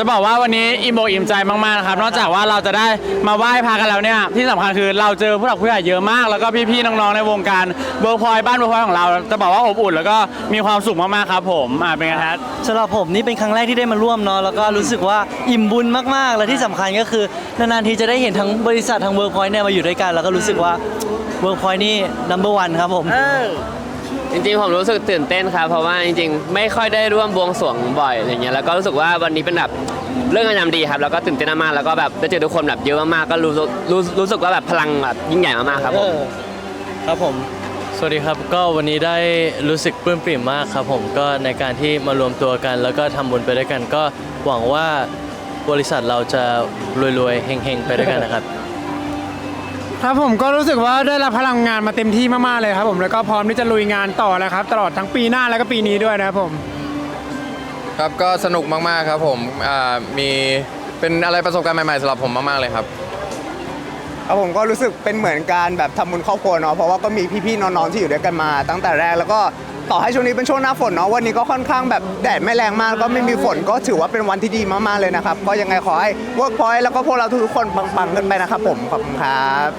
จะบอกว่าวันนี้อิ่มอกอิ่มใจมากๆนะครับ นอกจากว่าเราจะได้มาไหว้พระกันแล้วเนี่ยที่สำคัญคือเราเจอผู้หลักผู้ใหญ่เยอะมาก แล้วก็พี่ๆน้องๆในวงการเบิร์กพอยบ้านเบิร์กพอยของเรา จะบอกว่าอบอุ่นแล้วก็มีความสุขมากๆครับผมอ่าเป็นไงแทสสำหรับผมนี่เป็นครั้งแรกที่ได้มาร่วมเนาะแล้วก็รู้สึกว่าอิ่มบุญมากๆ และที่สำคัญก็คือนานๆทีจะได้เห็นทั้งบริษัททั้งเวิร์กพอยต์เนี่ยมาอยู่ด้วยกัน แล้วก็รู้สึกว่าเวิร์กพอยต์นี่ number one ครับผม จริงๆผมรู้สึกตื่นเต้นครับเพราะว่าจริงๆ ไม่ค่อยได้ร่วมบวงสรวงบ่อยอะไรเงี้ยแล้วก็รู้สึกว่าวันนี้เป็นแบบเรื่องงานยามดีครับแล้วก็ตื่นเต้นมากๆแล้วก็แบบได้เจอทุกคนแบบเยอะมากๆก็รู้สึกรู้รู้สึกว่าแบบพลังแบบยิ่งใหญ่มากๆครับผม ครับผม สวัสดีครับ ก็วันนี้ได้รู้สึกปลื้มปริ่มมากครับผม ก็ในการที่มารวมตัวกัน แล้วก็ทำบุญไปด้วยกัน ก็หวังว่าบริษัทเราจะรวยๆเฮงๆไปด้วยกันนะครับ ครับผมก็รู้สึกว่าได้รับพลังงานมาเต็มที่มากๆเลยครับผมแล้วก็พร้อมที่จะลุยงานต่อแล้วครับ ตลอดทั้งปีหน้าแล้วก็ปีนี้ด้วยนะครับผม ครับก็สนุกมากๆครับผมอ่ามีเป็นอะไรประสบการณ์ใหม่ๆสำหรับผมมากๆเลยครับ ครับผมก็รู้สึกเป็นเหมือนการแบบทำบุญครอบครัวเนาะเพราะว่าก็มีพี่ๆน้องๆที่อยู่ด้วยกันมาตั้งแต่แรกแล้วก็ ต่อให้ช่วงนี้เป็นช่วงหน้าฝนเนาะวันนี้ก็ค่อนข้างแบบแดดไม่แรงมากก็ไม่มีฝนก็ถือว่าเป็นวันที่ดีมากๆเลยนะครับ ก็ยังไงขอให้เวิร์กพอยแล้วก็พวกเราทุกๆคนปังๆกันไปนะครับผมขอบคุณครับ